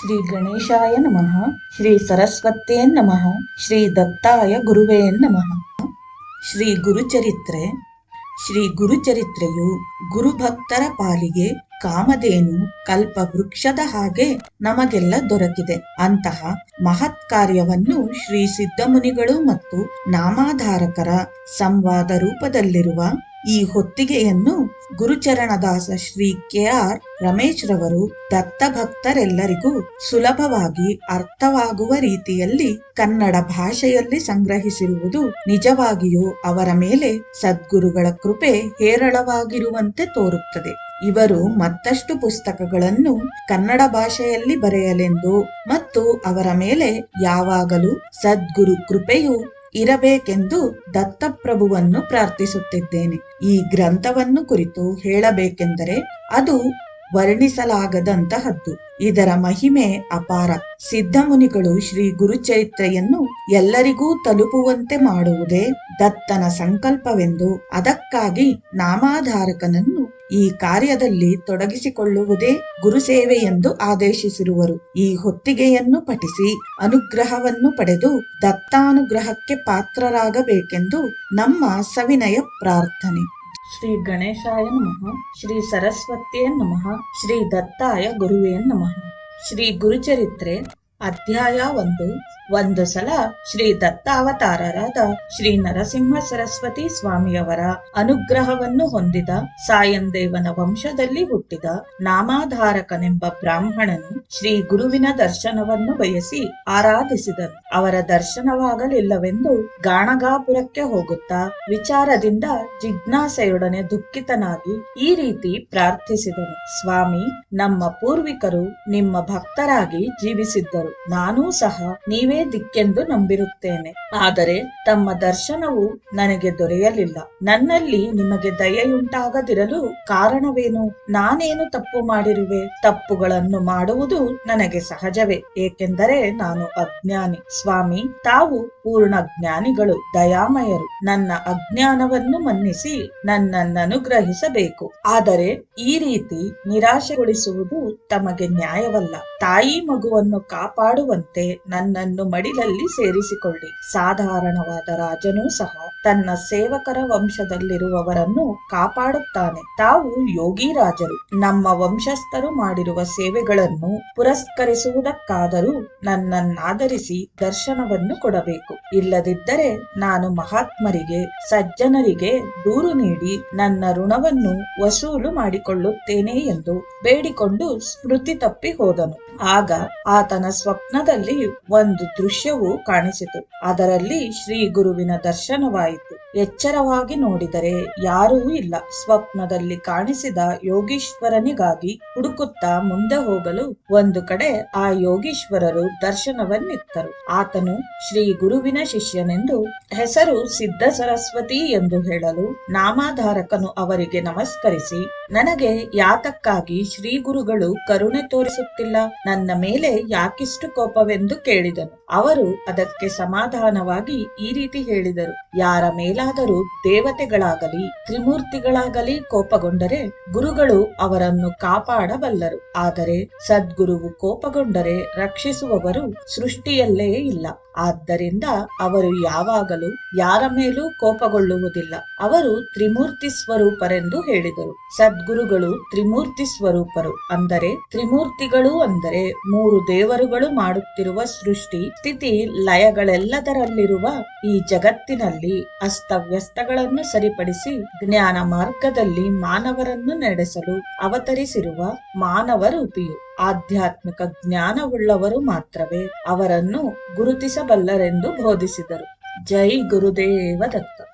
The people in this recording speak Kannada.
ಶ್ರೀ ಗಣೇಶಾಯ ನಮಃ. ಶ್ರೀ ಸರಸ್ವತೇ ನಮಃ. ಶ್ರೀ ದತ್ತಾಯ ಗುರುವೇ ನಮಃ. ಶ್ರೀ ಗುರುಚರಿತ್ರೆ. ಶ್ರೀ ಗುರುಚರಿತ್ರೆಯು ಗುರುಭಕ್ತರ ಪಾಲಿಗೆ ಕಾಮಧೇನು ಕಲ್ಪ ವೃಕ್ಷದ ಹಾಗೆ ನಮಗೆಲ್ಲ ದೊರಕಿದೆ. ಅಂತಹ ಮಹತ್ ಕಾರ್ಯವನ್ನು ಶ್ರೀ ಸಿದ್ಧಮುನಿಗಳು ಮತ್ತು ನಾಮಾಧಾರಕರ ಸಂವಾದ ರೂಪದಲ್ಲಿರುವ ಈ ಹೊತ್ತಿಗೆಯನ್ನು ಗುರುಚರಣದಾಸ ಶ್ರೀ ಕೆ ಆರ್ ರಮೇಶ್ ರವರು ದತ್ತ ಭಕ್ತರೆಲ್ಲರಿಗೂ ಸುಲಭವಾಗಿ ಅರ್ಥವಾಗುವ ರೀತಿಯಲ್ಲಿ ಕನ್ನಡ ಭಾಷೆಯಲ್ಲಿ ಸಂಗ್ರಹಿಸಿರುವುದು ನಿಜವಾಗಿಯೂ ಅವರ ಮೇಲೆ ಸದ್ಗುರುಗಳ ಕೃಪೆ ಹೇರಳವಾಗಿರುವಂತೆ ತೋರುತ್ತದೆ. ಇವರು ಮತ್ತಷ್ಟು ಪುಸ್ತಕಗಳನ್ನು ಕನ್ನಡ ಭಾಷೆಯಲ್ಲಿ ಬರೆಯಲೆಂದು ಮತ್ತು ಅವರ ಮೇಲೆ ಯಾವಾಗಲೂ ಸದ್ಗುರು ಕೃಪೆಯು ಇರಬೇಕೆಂದು ದತ್ತಪ್ರಭುವನ್ನು ಪ್ರಾರ್ಥಿಸುತ್ತಿದ್ದೇನೆ. ಈ ಗ್ರಂಥವನ್ನು ಕುರಿತು ಹೇಳಬೇಕೆಂದರೆ ಅದು ವರ್ಣಿಸಲಾಗದಂತಹದ್ದು. ಇದರ ಮಹಿಮೆ ಅಪಾರ. ಸಿದ್ಧಮುನಿಗಳು ಶ್ರೀ ಗುರುಚರಿತ್ರೆಯನ್ನು ಎಲ್ಲರಿಗೂ ತಲುಪುವಂತೆ ಮಾಡುವುದೇ ದತ್ತನ ಸಂಕಲ್ಪವೆಂದು ಅದಕ್ಕಾಗಿ ನಾಮಾಧಾರಕನನ್ನು ಈ ಕಾರ್ಯದಲ್ಲಿ ತೊಡಗಿಸಿಕೊಳ್ಳುವುದೇ ಗುರುಸೇವೆ ಎಂದು ಆದೇಶಿಸಿರುವರು. ಈ ಹೊತ್ತಿಗೆಯನ್ನು ಪಠಿಸಿ, ಅನುಗ್ರಹವನ್ನು ಪಡೆದು ದತ್ತಾನುಗ್ರಹಕ್ಕೆ ಪಾತ್ರರಾಗಬೇಕೆಂದು ನಮ್ಮ ಸವಿನಯ ಪ್ರಾರ್ಥನೆ. ಶ್ರೀ ಗಣೇಶಾಯ ನಮಃ, ಶ್ರೀ ಸರಸ್ವತಿಯ ನಮಃ, ಶ್ರೀ ದತ್ತಾಯ ಗುರುವೇ ನಮಃ. ಶ್ರೀ ಗುರುಚರಿತ್ರೆ ಅಧ್ಯಾಯ ಒಂದು. ಒಂದು ಸಲ ಶ್ರೀ ದತ್ತಾವತಾರರಾದ ಶ್ರೀ ನರಸಿಂಹ ಸರಸ್ವತಿ ಸ್ವಾಮಿಯವರ ಅನುಗ್ರಹವನ್ನು ಹೊಂದಿದ ಸಾಯಂದೇವನ ವಂಶದಲ್ಲಿ ಹುಟ್ಟಿದ ನಾಮಾಧಾರಕನೆಂಬ ಬ್ರಾಹ್ಮಣನು ಶ್ರೀ ಗುರುವಿನ ದರ್ಶನವನ್ನು ಬಯಸಿ ಆರಾಧಿಸಿದನು. ಅವರ ದರ್ಶನವಾಗಲಿಲ್ಲವೆಂದು ಗಾಣಗಾಪುರಕ್ಕೆ ಹೋಗುತ್ತಾ ವಿಚಾರದಿಂದ ಜಿಜ್ಞಾಸೆಯೊಡನೆ ದುಃಖಿತನಾಗಿ ಈ ರೀತಿ ಪ್ರಾರ್ಥಿಸಿದನು. ಸ್ವಾಮಿ, ನಮ್ಮ ಪೂರ್ವಿಕರು ನಿಮ್ಮ ಭಕ್ತರಾಗಿ ಜೀವಿಸಿದ್ದರು. ನಾನೂ ಸಹ ನೀವೇ ದಿಕ್ಕೆಂದು ನಂಬಿರುತ್ತೇನೆ. ಆದರೆ ತಮ್ಮ ದರ್ಶನವು ನನಗೆ ದೊರೆಯಲಿಲ್ಲ. ನನ್ನಲ್ಲಿ ನಿಮಗೆ ದಯೆಯುಂಟಾಗದಿರಲು ಕಾರಣವೇನು? ನಾನೇನು ತಪ್ಪು ಮಾಡಿರುವೆ? ತಪ್ಪುಗಳನ್ನು ಮಾಡುವುದು ನನಗೆ ಸಹಜವೇ. ಏಕೆಂದರೆ ನಾನು ಅಜ್ಞಾನಿ. ಸ್ವಾಮಿ, ತಾವು ಪೂರ್ಣ ಜ್ಞಾನಿಗಳು, ದಯಾಮಯರು. ನನ್ನ ಅಜ್ಞಾನವನ್ನು ಮನ್ನಿಸಿ ನನ್ನನ್ನು ಅನುಗ್ರಹಿಸಬೇಕು ಆದರೆ ಈ ರೀತಿ ನಿರಾಶೆಗೊಳಿಸುವುದು ತಮಗೆ ನ್ಯಾಯವಲ್ಲ. ತಾಯಿ ಮಗುವನ್ನು ಕಾಪಾಡುವಂತೆ ನನ್ನನ್ನು ಮಡಿಲಲ್ಲಿ ಸೇರಿಸಿಕೊಳ್ಳಿ. ಸಾಧಾರಣವಾದ ರಾಜನೂ ಸಹ ತನ್ನ ಸೇವಕರ ವಂಶದಲ್ಲಿರುವವರನ್ನು ಕಾಪಾಡುತ್ತಾನೆ. ತಾವು ಯೋಗಿ ರಾಜರು. ನಮ್ಮ ವಂಶಸ್ಥರು ಮಾಡಿರುವ ಸೇವೆಗಳನ್ನು ಪುರಸ್ಕರಿಸುವುದಕ್ಕಾದರೂ ನನ್ನನ್ನಾಧರಿಸಿ ದರ್ಶನವನ್ನು ಕೊಡಬೇಕು. ಇಲ್ಲದಿದ್ದರೆ ನಾನು ಮಹಾತ್ಮರಿಗೆ, ಸಜ್ಜನರಿಗೆ ದೂರು ನೀಡಿ ನನ್ನ ಋಣವನ್ನು ವಸೂಲು ಮಾಡಿಕೊಳ್ಳುತ್ತೇನೆ ಎಂದು ಬೇಡಿಕೊಂಡು ಸ್ಮೃತಿ ತಪ್ಪಿ ಹೋದನು. ಆಗ ಆತನ ಸ್ವಪ್ನದಲ್ಲಿ ಒಂದು ದೃಶ್ಯವು ಕಾಣಿಸಿತು. ಅದರಲ್ಲಿ ಶ್ರೀ ಗುರುವಿನ ದರ್ಶನವಾಯಿತು. ಎಚ್ಚರವಾಗಿ ನೋಡಿದರೆ ಯಾರೂ ಇಲ್ಲ. ಸ್ವಪ್ನದಲ್ಲಿ ಕಾಣಿಸಿದ ಯೋಗೀಶ್ವರನಿಗಾಗಿ ಹುಡುಕುತ್ತಾ ಮುಂದೆ ಹೋಗಲು ಒಂದು ಕಡೆ ಆ ಯೋಗೀಶ್ವರರು ದರ್ಶನವನ್ನಿತ್ತರು. ಆತನು ಶ್ರೀ ಗುರುವಿನ ಶಿಷ್ಯನೆಂದು ಹೆಸರು ಸಿದ್ಧ ಸರಸ್ವತಿ ಎಂದು ಹೇಳಲು ನಾಮಾಧಾರಕನು ಅವರಿಗೆ ನಮಸ್ಕರಿಸಿ, ನನಗೆ ಯಾತಕ್ಕಾಗಿ ಶ್ರೀ ಗುರುಗಳು ಕರುಣೆ ತೋರಿಸುತ್ತಿಲ್ಲ? ನನ್ನ ಮೇಲೆ ಯಾಕಿಷ್ಟು ಕೋಪವೆಂದು ಕೇಳಿದನು. ಅವರು ಅದಕ್ಕೆ ಸಮಾಧಾನವಾಗಿ ಈ ರೀತಿ ಹೇಳಿದರು. ಯಾರ ಮೇಲಾದರೂ ದೇವತೆಗಳಾಗಲಿ, ತ್ರಿಮೂರ್ತಿಗಳಾಗಲಿ ಕೋಪಗೊಂಡರೆ ಗುರುಗಳು ಅವರನ್ನು ಕಾಪಾಡಬಲ್ಲರು. ಆದರೆ ಸದ್ಗುರುವು ಕೋಪಗೊಂಡರೆ ರಕ್ಷಿಸುವವರು ಸೃಷ್ಟಿಯಲ್ಲೇ ಇಲ್ಲ. ಆದ್ದರಿಂದ ಅವರು ಯಾವಾಗಲೂ ಯಾರ ಮೇಲೂ ಕೋಪಗೊಳ್ಳುವುದಿಲ್ಲ. ಅವರು ತ್ರಿಮೂರ್ತಿ ಸ್ವರೂಪರೆಂದು ಹೇಳಿದರು. ಸದ್ಗುರುಗಳು ತ್ರಿಮೂರ್ತಿ ಸ್ವರೂಪರು ಅಂದರೆ ತ್ರಿಮೂರ್ತಿಗಳು ಅಂದರೆ ಮೂರು ದೇವರುಗಳು ಮಾಡುತ್ತಿರುವ ಸೃಷ್ಟಿ ಸ್ಥಿತಿ ಲಯಗಳೆಲ್ಲದರಲ್ಲಿರುವ ಈ ಜಗತ್ತಿನಲ್ಲಿ ಅಸ್ತವ್ಯಸ್ತಗಳನ್ನು ಸರಿಪಡಿಸಿ ಜ್ಞಾನ ಮಾರ್ಗದಲ್ಲಿ ಮಾನವರನ್ನು ನಡೆಸಲು ಅವತರಿಸಿರುವ ಮಾನವ ರೂಪಿಯು ಆಧ್ಯಾತ್ಮಿಕ ಜ್ಞಾನವುಳ್ಳವರು ಮಾತ್ರವೇ, ಅವರನ್ನು ಗುರುತಿಸಬಲ್ಲರೆಂದು ಬೋಧಿಸಿದರು. ಜೈ ಗುರುದೇವ ದತ್ತ